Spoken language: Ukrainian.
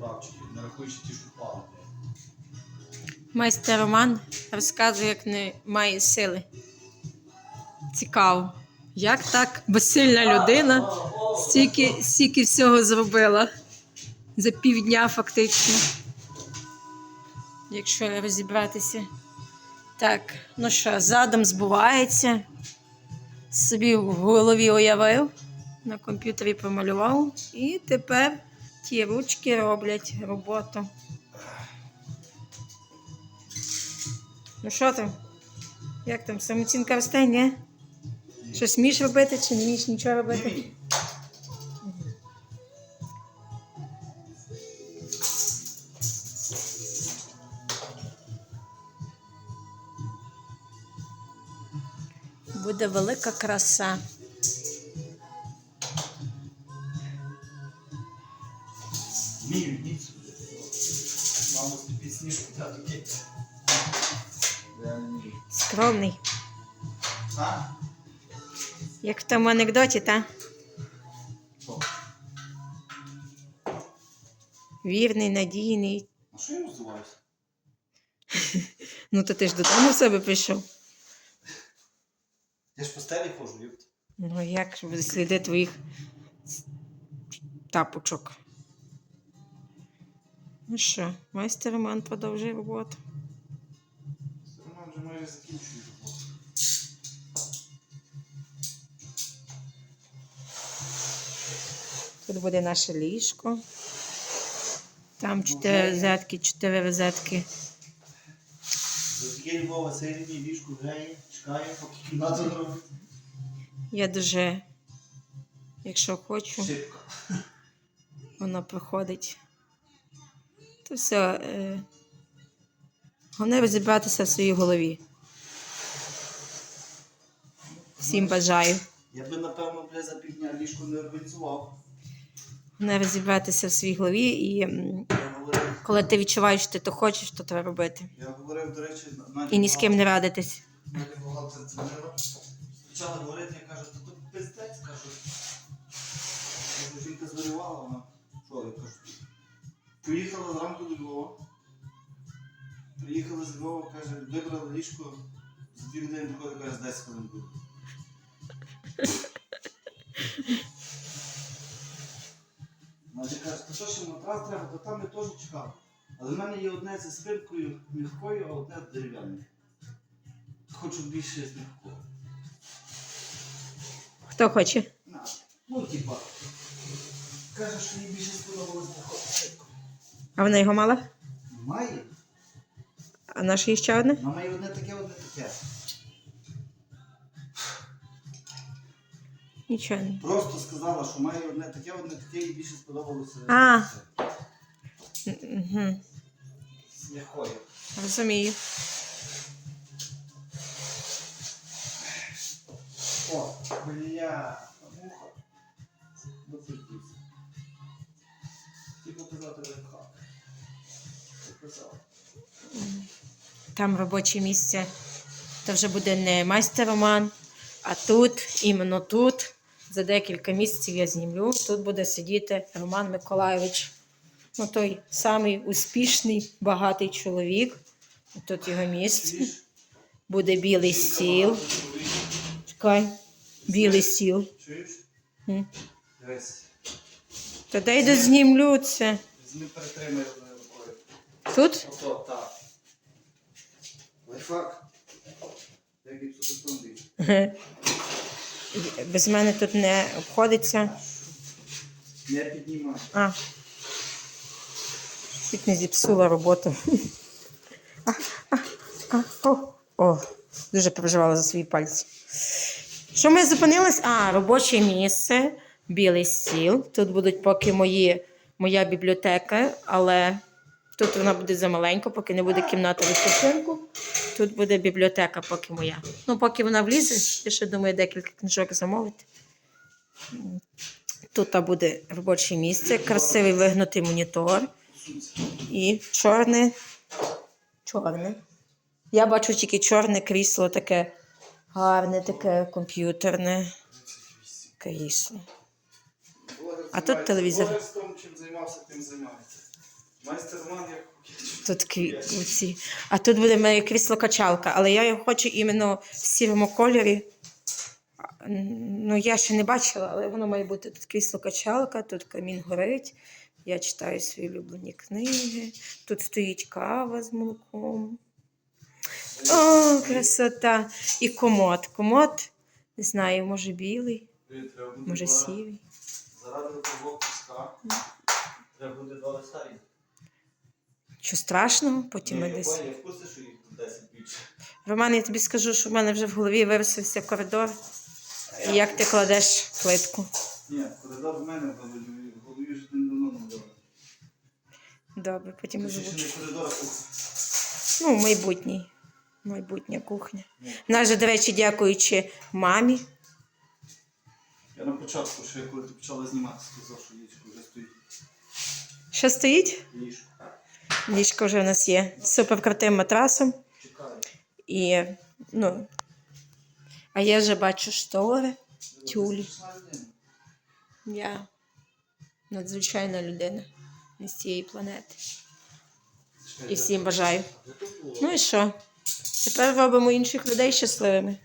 муравчики, не рахуючи ті, що впали. Майстер Роман розказує, як не має сили. Цікаво. Як так безсильна людина стільки, стільки всього зробила за півдня фактично. Якщо розібратися. Так, ну що, задум збувається. Собі в голові уявив, на комп'ютері помалював, і тепер ті ручки роблять роботу. Ну що там? Як там? Самооцінка росте, ні? Щось вмієш робити чи не вмієш нічого робити? Буде велика краса. Вмію, ніц. Мамо, тобі сніжку та. Я. Скромний. А? Як в тому анекдоті, та? Що? Вірний, надійний. А що я називаюся? Ну, то ти ж додому в себе прийшов. Я ж по стелі ходжу, юпт. Ну, як сліди твоїх тапочок? Ну що, майстер Роман продовжує роботу. Роман вже майже закінчує роботу. Тут буде наше ліжко. Там чотири розетки, чотири розетки. Таке Львова середній ліжку грає, чекає, поки кімнату зробить. Я дуже, якщо хочу, Шибко. воно проходить. То все. Е... Головне розібратися в своїй голові. Всім бажаю. Я би, напевно, бля, за півдня ліжко не організував. Головне розібратися в своїй голові і м, говорив, коли ти відчуваєш, що ти то хочеш, то треба робити. я говорив, до речі, на І ні з ким не радитись. Мене бухгалтер це не почала говорити, я кажу, то тут пиздець, кажу. Кажу, жінка зварювала, вона. Поїхала зранку до Львова. Приїхала з Львова, каже, вибрала ліжко, за дві години приходить, каже, з 10 хвилин буде. Значить, каже, то що ще матрас треба, то там я теж чекав. Але в мене є одне зі спинкою м'якою, а одне дерев'яною. Хочу більше з м'якого. Хто хоче? На. Ну, типа. Каже, що їй більше сподобалось спинкою. А вона його мала? Має? А наше є ще одне? Вона має одне таке, одне таке. Нічого. не. Просто сказала, що має одне таке, одне таке, і більше сподобалося. А. Угу. Розумію. О, бля, муха. Доцепився. Ти показати лайфхак. Там робоче місце. То вже буде не майстер Роман, а тут, іменно тут, за декілька місяців я знімлю. Тут буде сидіти Роман Миколайович. Ну, той самий успішний, багатий чоловік. Тут його місце. Буде білий стіл. Чекай, білий стіл. Чуєш? Та дай дознімлю це. Візьми перетримай. Тут? Ото, так. Лайфхак. Як гіпсокостомбій. Без мене тут не обходиться. Не піднімай. А. Чуть не зіпсула роботу. А, а, а, о, о, дуже переживала за свої пальці. Що ми зупинились? А, робоче місце, білий стіл. Тут будуть поки мої, моя бібліотека, але тут вона буде замаленько, поки не буде кімната відпочинку. Тут буде бібліотека, поки моя. Ну, поки вона влізе, я ще думаю, декілька книжок замовити. Тут буде робоче місце, красивий вигнутий монітор і чорне. Чорне. Я бачу тільки чорне крісло, таке гарне, таке комп'ютерне крісло. А тут телевізор. Чим займався, тим займається. Майстер Роман як Тут кві- ці. А тут буде моє крісло качалка, але я його хочу іменно в сірому кольорі. Ну, я ще не бачила, але воно має бути тут крісло качалка, тут камін горить. Я читаю свої улюблені книги. Тут стоїть кава з молоком. О, красота! І комод. Комод, не знаю, може білий, може сірий. Заради того куска. Треба буде два листа. Що страшного, потім ми десь. я в курсі, що їх 10 більше. Роман, я тобі скажу, що в мене вже в голові вирисився коридор. І як ти кладеш плитку? Ні, коридор в мене в голові, в голові вже не давно не було. Добре, потім озвучу. Ну, майбутній. Майбутня кухня. Нас же, до речі, дякуючи мамі. Я на початку, ще коли ти почала знімати, сказав, що ліжко вже стоїть. Що стоїть? Ліжко. Ліжко вже у нас є з суперкрутим матрасом. І, ну, а я вже бачу штори. Людина. Я надзвичайна людина з цієї планети. І всім бажаю. Ну і що? Тепер робимо інших людей щасливими.